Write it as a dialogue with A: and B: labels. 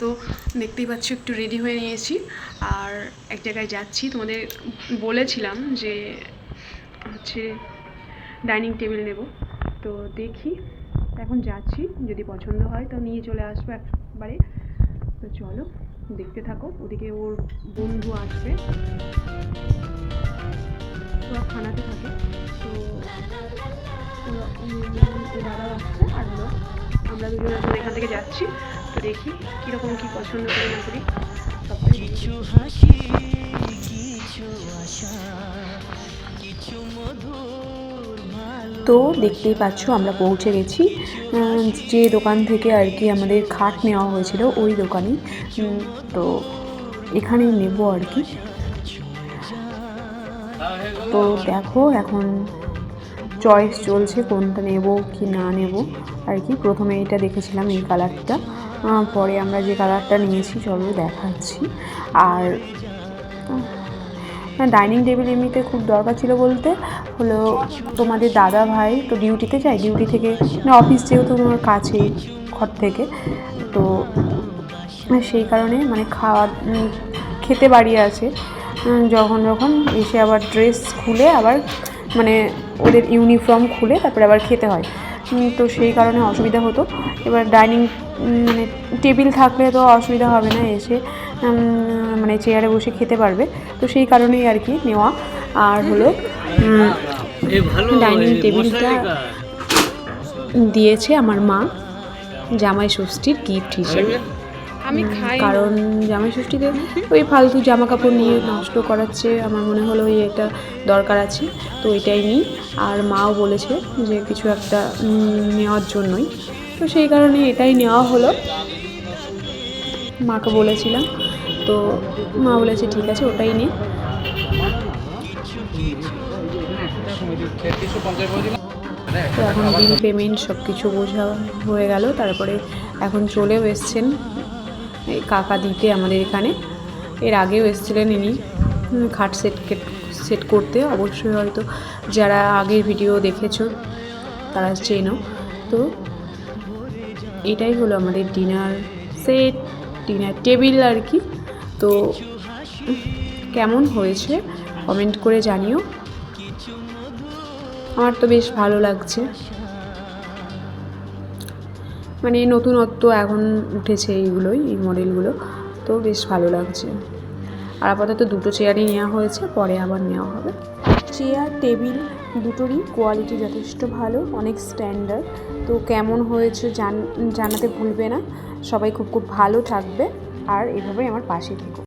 A: তো দেখতেই পাচ্ছ, একটু রেডি হয়ে নিয়েছি। আর এক জায়গায় যাচ্ছি, তোমাদের বলেছিলাম যে হচ্ছে ডাইনিং টেবিল নেব। তো দেখি, এখন যাচ্ছি, যদি পছন্দ হয় তো নিয়ে চলে আসব একবারে। তো চলো, দেখতে থাকো, ওদিকে ওর বন্ধু আসবে খানাতে থাকে, তো দাদা আসছে আর হলো আমরা দুজন এখন এখান থেকে যাচ্ছি। তো দেখি কীরকম কী পছন্দ করি না করি।
B: কিছু হাসি কিছু আশা কিছু মধুর
C: তো দেখতেই পাচ্ছ আমরা পৌঁছে গেছি। যে দোকান থেকে আর কি আমাদের খাট নেওয়া হয়েছিল ওই দোকানেই। তো এখানেই নেব আর কি। তো দেখো এখন চয়েস চলছে, কোনটা নেব, কি না নেব, আর কি। প্রথমে এটা দেখেছিলাম এই কালারটা পরে আমরা যে কালারটা নিয়েছি, চলো দেখাচ্ছি। আর ডাইনিং টেবিল এমনিতে খুব দরকার ছিল বলতে। হলো তোমাদের দাদা ভাই, তো ডিউটিতে যায়? ডিউটি থেকে মানে অফিস যেহেতু আমার কাছে ঘর থেকে, তো সেই কারণে মানে খাওয়া খেতে বাড়ি আছে। যখন যখন এসে আবার ড্রেস খুলে আবার মানে ওদের ইউনিফর্ম খুলে তারপরে আবার খেতে হয়। তো সেই কারণে অসুবিধা হতো। এবার ডাইনিং মানে টেবিল থাকলে তো অসুবিধা হবে না এসে মানে চেয়ারে বসে খেতে পারবে। তো সেই কারণেই আর কি নেওয়া। আর হলো ডাইনিং টেবিলটা দিয়েছে আমার মা জামাই ষষ্ঠীর গিফট হিসেবে। কারণ জামাই ষষ্ঠীতে ওই ফালতু জামা কাপড় নিয়ে নষ্ট করাচ্ছে, আমার মনে হলো ওই এটা দরকার আছে, তো এটাই নিই। আর মাও বলেছে যে কিছু একটা নেওয়ার জন্যই। তো সেই কারণে এটাই নেওয়া হলো। মাকে বলেছিলাম, তো মা বলেছে ঠিক আছে, ওটাই নে। তো এখন বিল পেমেন্ট সব কিছু বোঝা হয়ে গেল, তারপরে এখন চলেও এসছেন। কাকা দিতে আমাদের এখানে। এর আগেও এসেছিলেন ইনি। খাট সেট সেট করতে। অবশ্যই হয়তো যারা আগের ভিডিও দেখেছ, তারা চেনো তো এটাই হলো আমাদের ডিনার সেট, ডিনার টেবিল আর কি। তো কেমন হয়েছে কমেন্ট করে জানিও। আমার তো বেশ ভালো লাগছে। মানে নতুনত্ব এখন উঠেছে এইগুলোই, এই মডেলগুলো। তো বেশ ভালো লাগছে। আর আপাতত দুটো চেয়ারই নেওয়া হয়েছে, পরে আবার নেওয়া হবে। চেয়ার, টেবিল দুটোরই কোয়ালিটি যথেষ্ট ভালো, অনেক স্ট্যান্ডার্ড। তো কেমন হয়েছে জান, জানাতে ভুলবে না। সবাই খুব খুব ভালো থাকবে। আর এভাবেই আমার পাশে থেকো।